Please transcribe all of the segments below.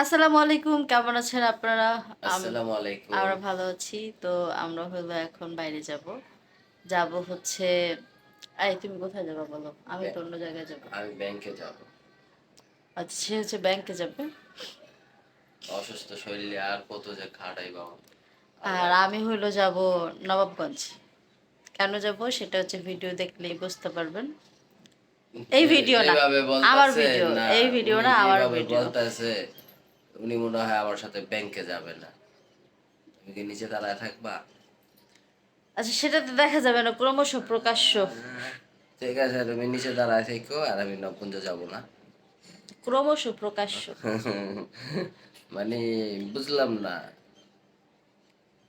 আসসালামু আলাইকুম কেমন আছেন আপনারা? আসসালামু আলাইকুম। আমরা ভালো আছি। তো আমরা হলো এখন বাইরে যাব। যাব হচ্ছে এই তুমি কোথায় যাবে বলো? আমি তো অন্য জায়গায় যাব। আমি ব্যাংকে যাব। আচ্ছা সে হচ্ছে ব্যাংকে যাবে? অসুস্থ শরীরে আর কত যে খাটাই বাবা আর আমি হলো যাব নবাবগঞ্জ। কেন যাব সেটা হচ্ছে ভিডিও দেখলেই বুঝতে পারবেন। এই ভিডিও না আমার ভিডিও এই ভিডিও না আমার ভিডিও উনি মনে হয় আমার সাথে ব্যাংকে যাবে না। তুমি কি নিচে দাঁড়ায় থাকবা? আচ্ছা সেটা তো দেখা যাবে না ক্রমশ প্রকাশ্য। ঠিক আছে তুমি নিচে দাঁড়ায় থেকো আর আমি নবকুঞ্জ যাব না। ক্রমশ প্রকাশ্য। মানে বুঝলাম না।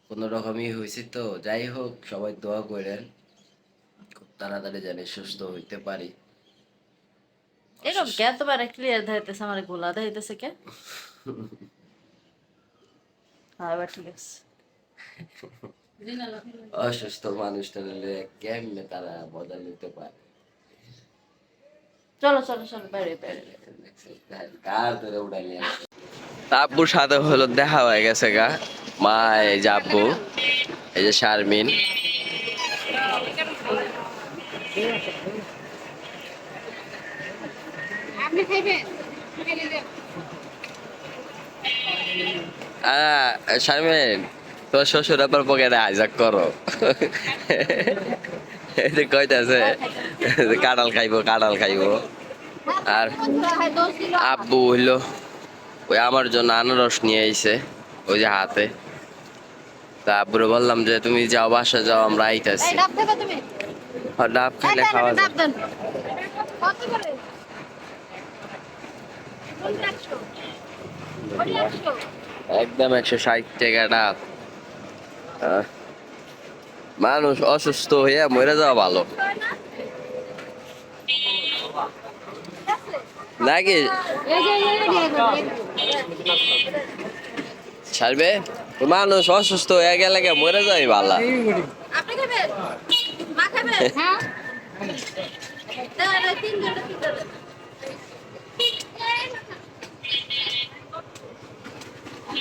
কোনো রকমই হয়েছে তো যাই হোক সবাই দোয়া করেন। খুব তাড়াতাড়ি জানি সুস্থ হইতে পারি। এরকম কে? তোমার ক্লিয়ার ধাইতেছে আমার গোলা ধাইতেছে কে? এবার ঠিক আছে অসুস্থ মানুষটা কেমনে তারা মজা নিতে পারে চলো চলো কার ধরে আব্বুর সাথে হলো দেখা হয়ে গেছে গা মা এই যে আব্বু এই যে শারমিন আপনি খাইবেন খাইলে দেন। আহ, শারমিন তোর শ্বশুর আবার পকেটে হাইজাক করো। যে কইতাছে কাঁঠাল খাইবো কাঁঠাল খাইবো। আর হয় আব্বু হইল ওই আমার জন্য আনারস নিয়ে আইছে ওই যে হাতে। তা আব্বুরে বললাম যে তুমি যাও বাসা যাও আমরা আইতাছি। ডাব এই খাইলে খাওয়া যায়। একদম একশো ষাট টাকা ডাব। আহ, মানুষ অসুস্থ হইয়া মরে যাওয়া ভালো। হয়? নাকি? ছাড়বে? মানুষ অসুস্থ হয়ে গেলে মরে যাই ভালো হ্যাঁ দেন, এই তিনজন, তিনজন। ও, কচি, ডাব তো কচি। হ্যাঁ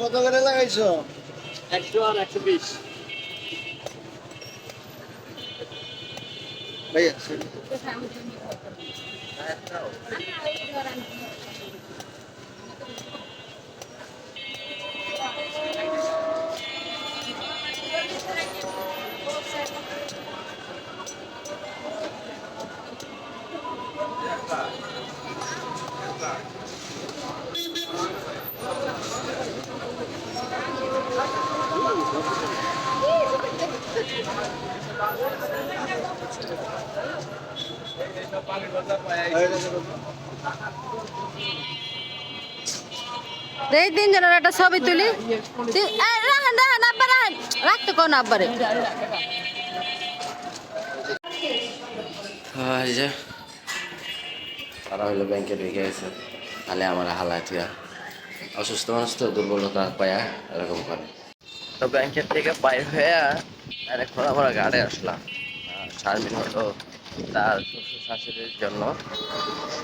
কত করে লাগাইছো? একশো আর একশো বিশ। ভাইয়া এই তিনজনের একটা ছবি তুলি। রাখেন রাখেন আব্বা রাখেন রাখতে কোন আব্বারে। তারা হইল ব্যাংকে ঢুকে গেছে। তাহলে আমার হালাতিয়া অসুস্থ মানুষ তো দুর্বলতা পায়া এরকম করে। তো ব্যাংকের থেকে বাইর হয়ে আর এখন আমরা গাড়ি আসলাম। শারমিন হলো তার শাশুড়ির জন্য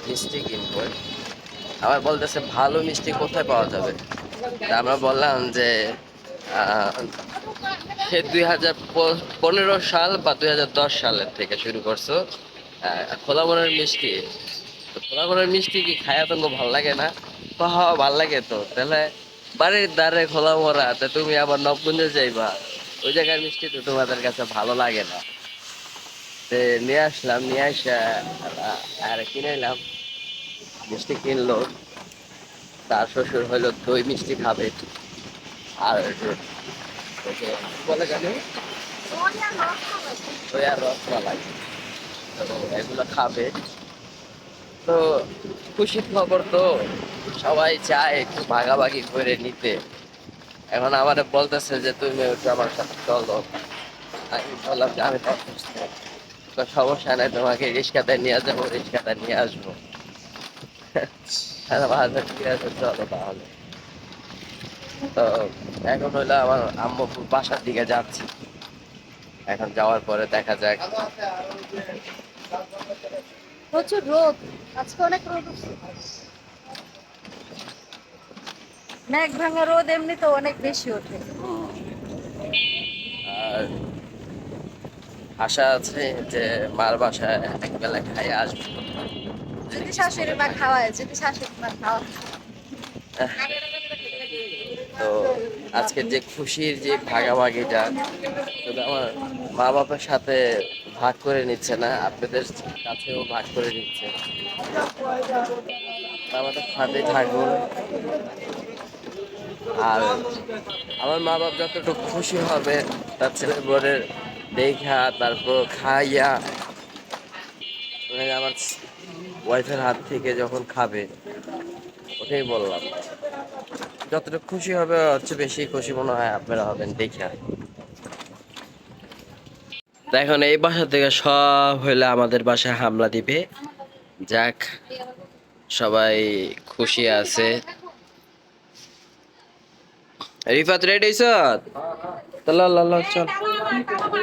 মিষ্টি কিনবো। আবার বলতেছে, ভালো মিষ্টি কোথায় পাওয়া যাবে? তা আমরা বললাম যে সে দুই হাজার পনেরো সাল বা দুই হাজার দশ সালের থেকে শুরু করছ খোলা মনের মিষ্টি। তো খোলা মনের মিষ্টি কি খায়া তোমার ভালো লাগে না? তো হ্যাঁ ভালো লাগে তো। তাহলে বাড়ির দ্বারে খোলা মরা, তা তুমি আবার নবকুঞ্জে যাইবা। ওই জায়গার মিষ্টি তো তোমাদের কাছে ভালো লাগে না। তে নিয়ে আসলাম, নিয়ে আসা আর কিনে এলাম। মিষ্টি কিনলো। তার শ্বশুর হলো দই মিষ্টি খাবে। আর বলে এগুলো খাবে। তো খুশির খবর তো, সবাই চায় একটু ভাগাভাগি করে নিতে। এখন আমার বলতেছে যে, তুমি একটু আমার সাথে চলো। আমি বললাম যে, আমি সমস্যা নাই তোমাকে রিক্সাতে নিয়ে যাব রিক্সাতে নিয়ে আসব। হ্যাঁ, ঠিক আছে চলো তাহলে। তো এখন হইল আমার আম্মু বাসার দিকে যাচ্ছি। এখন যাওয়ার পরে দেখা যাক। প্রচুর রোদ আজকে অনেক রোদ মেঘ ভাঙা রোদ এমনি তো অনেক বেশি ওঠে। আর আশা আছে যে মার বাসায় একবেলা খাই আসব। যদি শাশুড়ি মা খাওয়ায় যদি শাশুড়ি মা খাওয়া। তো আজকে যে খুশির যে ভাগাভাগিটা শুধু আমার মা বাবার সাথে ভাগ করে নিচ্ছে না আপনাদের কাছেও ভাগ করে নিচ্ছে। আমাদের সাথে থাকুন আর আমার মা বাপ যতটুকু খুশি হবে তার ছেলে বোনের দেখা, তারপর খাইয়া। আমার ওয়াইফের হাত থেকে যখন খাবে, ওটাই বললাম। যতটুকু খুশি হবে হচ্ছে বেশি খুশি মনে হয় আপনারা হবেন, দেখা। এখন এই বাসা থেকে সব হইলে আমাদের বাসায় হামলা দিবে। যাক, সবাই খুশি আছে। রিফাত রেডি সত চলো ল ল চল।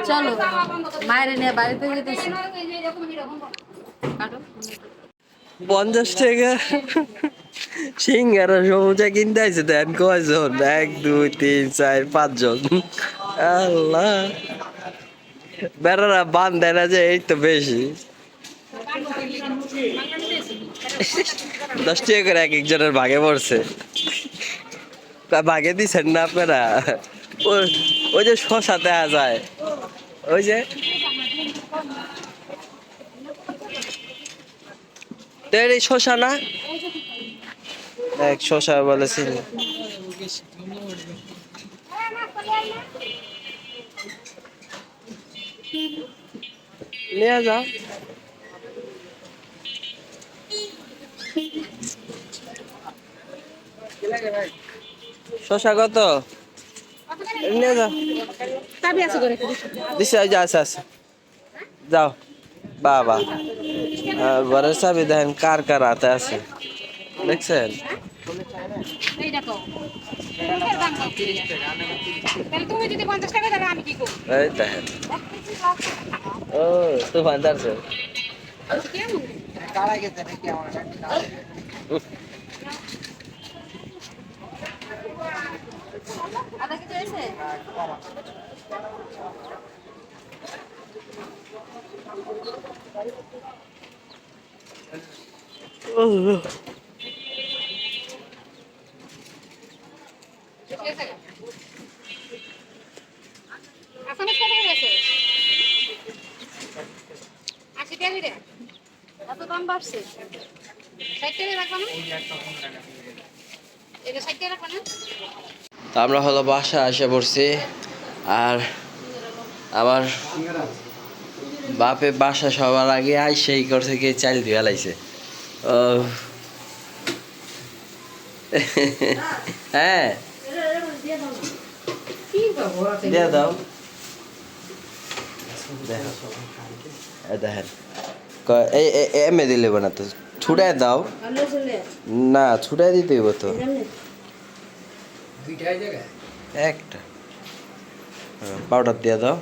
চলো। মায়ের নিয়ে বাড়িতে যেতেছি। পঞ্চাশ টাকা। সিঙ্গারা সমুচা কিনতে আছে দেন কয়জন? এক দুই তিন চার পাঁচজন। আল্লাহ। বেড়ারা বান দেয় না যে এই তো বেশি। দশ টাকা করে এক একজনের ভাগে পড়ছে। ভাগে দিচ্ছেন না আপনারা? ওই- যে শশা দেওয়া যায়। ওই যে। এই শশা না? এক শশা বলেছিল নিয়ে যাও। শশা কত? নিয়ে যাও দিছে আছে আছে। যাও। বাবা। ঘরের চাবি দেখেন কার কার হাতে আছে। দেখছেন? এই দেখো। মুখের দাম কত? তাহলে তুমি যদি পঞ্চাশ টাকা দেবে আমি কি করব এই দেখেন ও তুফান দারছে কেমন আধা কেজি হয়েছে আসামিস কত করে আছে আশি টাকা করে এত দাম বাড়ছে ষাট টাকা রাখবা না এটা ষাট টাকা রাখবা না তো আমরা হলো বাসা এসে পড়ছি আর আবার বাপে বাসা সবার আগে আই সেই কর থেকে চাল ধুয়া লাইছে। ও। হ্যাঁ। দিয়ে দাও। দেখেন। এই- এমে দিলে না তো। ছুটায় দাও। না ছুটায় দিতে হইব তো। একটা। পাউডার দিয়ে দাও।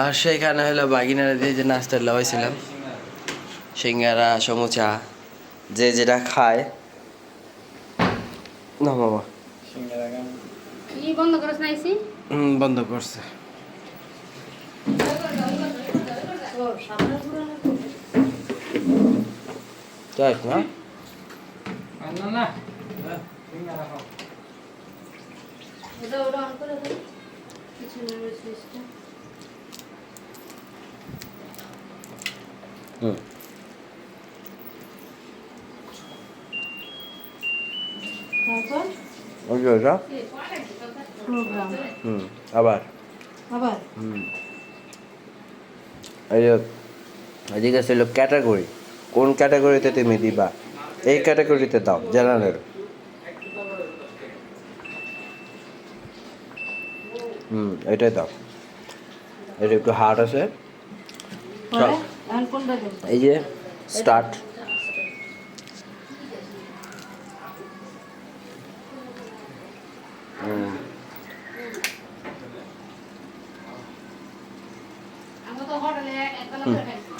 আর সেইখানে হলো বাগিনারা দিয়ে যে নাস্তা লাগাইছিলাম সিঙ্গারা সমুচা যে যেটা খায়। না মামা বন্ধ করছ না এসি? বন্ধ করছে। যাক না ওটা ওটা অন করে দাও কিছু নেই সুইচটা হুম। তারপর? ওই যে ওটা প্রোগ্রাম হুম আবার। আবার? হুম। এই যে এদিকে ছিল ক্যাটাগরি কোন ক্যাটাগরিতে তুমি দিবা? এই ক্যাটাগরিতে দাও জেনারেল। হুম এটাই দাও। এটা একটু হার্ড আছে। এই যে স্টার্ট।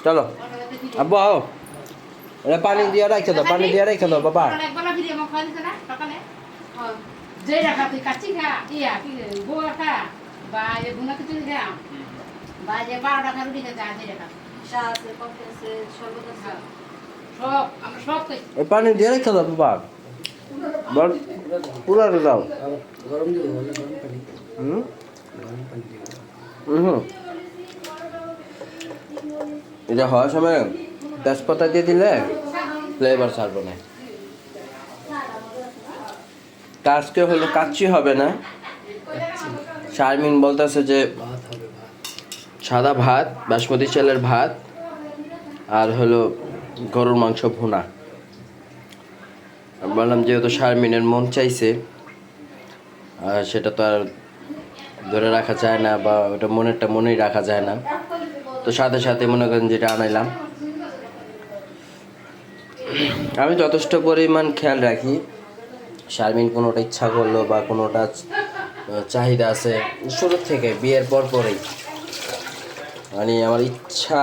চলো। আব্বু আও। এটা পানি দিয়ে রাখছে দাও পানি দিয়ে রাখছে দাও বাবা। হোটেলে একবেলা ফিরে আমার খাওয়া দিছে না সকালে? হ্যাঁ। যেই রাখা তুই কাচ্চি খা, ইয়া, কি, গোয়া খা, বা এ খা, বা যে রুটি রাখা। পানি দিয়ে রাখছে দাও বাবা বল পুরা দাও গরম দিব গরম পানি হুম গরম পানি দিব হুম? এটা হওয়ার সময় তেজপাতা দিয়ে দিলে ফ্লেভার ছাড়বে না। তা আজকে হলো কাচ্চি হবে না। শারমিন বলতেছে যে সাদা ভাত, বাসমতি চালের ভাত, আর হলো গরুর মাংস ভুনা। বললাম যেহেতু শারমিনের মন চাইছে, আর সেটা তো আর ধরে রাখা যায় না বা ওটা মনেরটা মনেই রাখা যায় না। তো সাথে সাথে মনে করেন যেটা আনাইলাম। আমি যথেষ্ট পরিমাণ খেয়াল রাখি। শারমিন কোনোটা ইচ্ছা করল বা কোনোটা চাহিদা আছে শুরু থেকে, বিয়ের পর পরেই। মানে আমার ইচ্ছা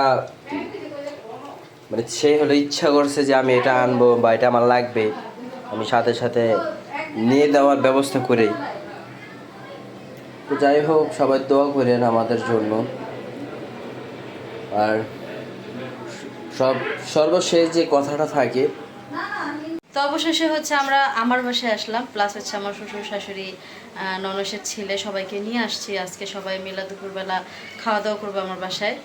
মানে সে হলে ইচ্ছা করছে যে আমি এটা আনব বা এটা আমার লাগবে। আমি সাথে সাথে নিয়ে দেওয়ার ব্যবস্থা করেই তো যাই হোক, সবাই দোয়া করেন আমাদের জন্য। আর সব, সর্বশেষ যে কথাটা থাকে তো অবশেষে হচ্ছে আমরা আমার বাসায় আসলাম প্লাস হচ্ছে আমার শ্বশুর শাশুড়ি ননসের ছেলে সবাইকে নিয়ে আসছি। আজকে সবাই মিলা দুপুরবেলা খাওয়া দাওয়া করব আমার বাসায়।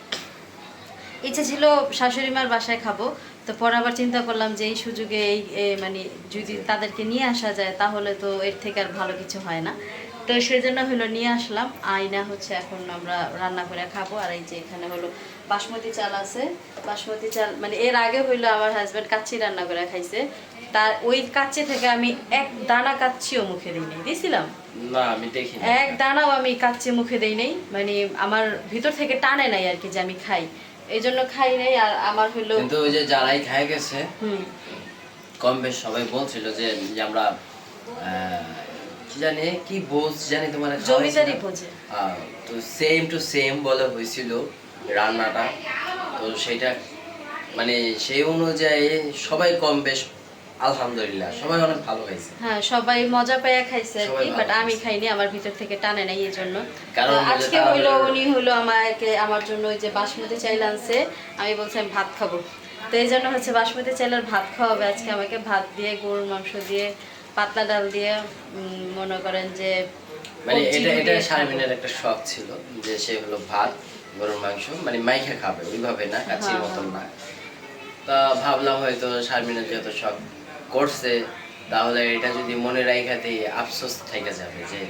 ইচ্ছে ছিল শাশুড়ি মার বাসায় খাব, তো পরে আবার চিন্তা করলাম যে এই সুযোগে এই মানে যদি তাদেরকে নিয়ে আসা যায়, তাহলে তো এর থেকে আর ভালো কিছু হয় না। তো সেজন্য হলো নিয়ে আসলাম, আয়না হচ্ছে এখন আমরা রান্না করে খাব। আর এই যে এখানে হলো বাসমতি চাল আছে। বাসমতি চাল মানে এর আগে হইল আমার হাজব্যান্ড কাচ্চি রান্না করে খাইছে। তার ওই কাচ্চি থেকে আমি এক দানা কাচ্ছিও মুখে দিই নাই দিয়েছিলাম না আমি দেখি এক দানাও আমি কাচ্চি মুখে দেই নাই মানে আমার ভিতর থেকে টানে নাই আর কি যে আমি খাই। এই জন্য খাই নাই আর আমার হলো কিন্তু ওই যে যারাই খাই গেছে কম বেশ সবাই বলছিল যে আমরা কি জানি কি বোঝ জানি তোমার জমিদারি ভোজে। তো সেম টু সেম বলে হয়েছিল রান্নাটা। তো সেটা মানে সেই অনুযায়ী সবাই কম বেশ আলহামদুলিল্লাহ সবাই অনেক ভালো খাইছে। হ্যাঁ সবাই মজা পাইয়া খাইছে আর কি বাট আমি খাইনি আমার ভিতর থেকে টানে নাই এই জন্য আজকে হইল উনি হলো আমাকে আমার জন্য ওই যে বাসমতি চাইল আনছে আমি বলছি আমি ভাত খাব। তো এই জন্য হচ্ছে বাসমতি চাইলের ভাত খাওয়াবে। আজকে আমাকে ভাত দিয়ে গরুর মাংস দিয়ে পাতলা ডাল দিয়ে মনে করেন যে মানে এটা এটা শারমিনের একটা শখ ছিল যে সে হলো ভাত গরুর মাংস মানে মাইখা খাবে ওইভাবে না কাচির হ্যাঁ, মতন না। তা ভাবলাম হয়তো শারমিনের যেহেতু শখ করছে তাহলে এটা যদি মনে রাখাতে আফসোস থেকে যাবে যে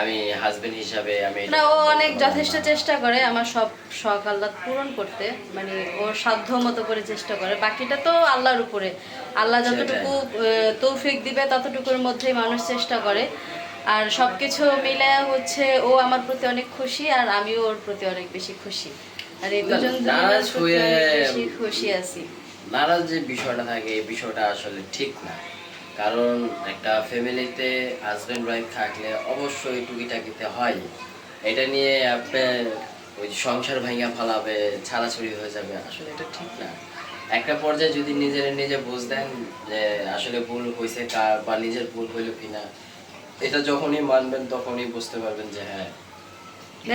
আমি হাজবেন্ড হিসাবে আমি না ও অনেক যথেষ্ট চেষ্টা করে আমার সব শখ আল্লাহ পূরণ করতে মানে ওর সাধ্য মতো করে চেষ্টা করে বাকিটা তো আল্লাহর উপরে। আল্লাহ যতটুকু তৌফিক দিবে ততটুকুর মধ্যেই মানুষ চেষ্টা করে। আর সবকিছু মিলে হচ্ছে ও আমার প্রতি অনেক খুশি আর আমিও ওর প্রতি অনেক বেশি খুশি। আর এই দুজন খুশি আছি। নারাজ যে বিষয়টা থাকে, এই বিষয়টা আসলে ঠিক না। কারণ একটা ফ্যামিলিতে হাজব্যান্ড ওয়াইফ থাকলে অবশ্যই টুকিটাকিতে হয়। এটা নিয়ে আপনার ওই সংসার ভাঙা ফালাবে, ছাড়াছড়ি হয়ে যাবে, আসলে এটা ঠিক না। একটা পর্যায়ে যদি নিজের নিজে বুঝ দেন যে আসলে ভুল হয়েছে কার বা নিজের ভুল হইল কিনা, এটা যখনই মানবেন তখনই বুঝতে পারবেন যে হ্যাঁ।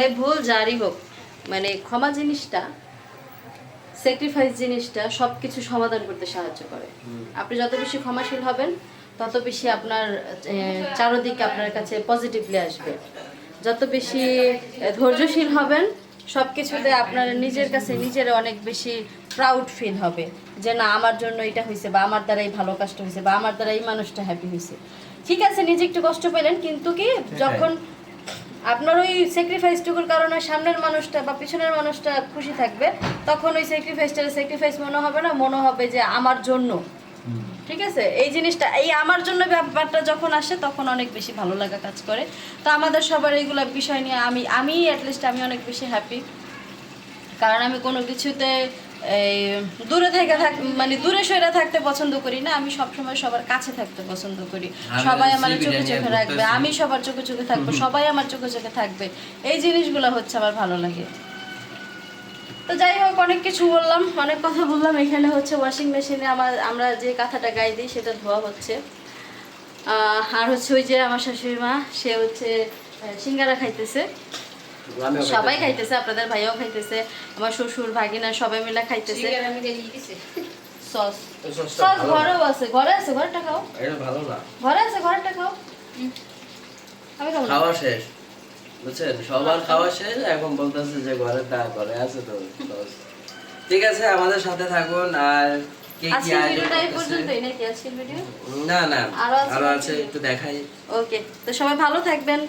ভুল যারই হোক। মানে ক্ষমা জিনিসটা স্যাক্রিফাইস জিনিসটা সব কিছু সমাধান করতে সাহায্য করে। আপনি যত বেশি ক্ষমাশীল হবেন তত বেশি আপনার চারদিকে আপনার কাছে পজিটিভলি আসবে। যত বেশি ধৈর্যশীল হবেন সব কিছুতে আপনার নিজের কাছে নিজের অনেক বেশি প্রাউড ফিল হবে। যে না আমার জন্য এটা হয়েছে বা আমার দ্বারা এই ভালো কাজটা হয়েছে বা আমার দ্বারা এই মানুষটা হ্যাপি হয়েছে ঠিক আছে নিজে একটু কষ্ট পেলেন কিন্তু কি যখন আপনার ওই স্যাক্রিফাইসটুকুর কারণে সামনের মানুষটা বা পিছনের মানুষটা খুশি থাকবে তখন ওই স্যাক্রিফাইসটা স্যাক্রিফাইস মনে হবে না মনে হবে যে আমার জন্য। ঠিক আছে? এই জিনিসটা এই আমার জন্য ব্যাপারটা যখন আসে তখন অনেক বেশি ভালো লাগা কাজ করে। তো আমাদের সবার এইগুলো বিষয় নিয়ে আমি আমি অ্যাটলিস্ট আমি অনেক বেশি হ্যাপি কারণ আমি কোনো কিছুতে এই দূরে থেকে থাক মানে দূরে সরে থাকতে পছন্দ করি না আমি সবসময় সবার কাছে থাকতে পছন্দ করি। সবাই আমার চোখে চোখে রাখবে আমি সবার চোখে চোখে থাকব সবাই আমার চোখে চোখে থাকবে। এই জিনিসগুলো হচ্ছে আমার ভালো লাগে। তো যাই হোক অনেক কিছু বললাম অনেক কথা বললাম। এখানে হচ্ছে ওয়াশিং মেশিনে আমার আমরা যে কাঁথাটা গায়ে দিই সেটা ধোয়া হচ্ছে। আহ, আর হচ্ছে ওই যে আমার শাশুড়ি মা সে হচ্ছে সিঙ্গারা খাইতেছে। সবাই খাইতেছে আপনাদের ভাইয়াও খাইতেছে আমার শ্বশুর ভাগিনা সবাই মিলে খাইতেছে। সিঙ্গারা আমি দিয়ে দিছি সস। সস ঘরেও আছে ঘরে আছে ঘরেরটা খাও। এটা ভালো না। ঘরে আছে ঘরেরটা খাও। আমি খাওয়া শেষ। বুঝছেন? সবার খাওয়া শেষ এখন বলতেছে যে ঘরে না ঘরে আছে তো ঠিক আছে আমাদের সাথে থাকুন আর না না আরও আছে আরও নাকি? আছে একটু দেখাই। ওকে তো সবাই ভালো থাকবেন।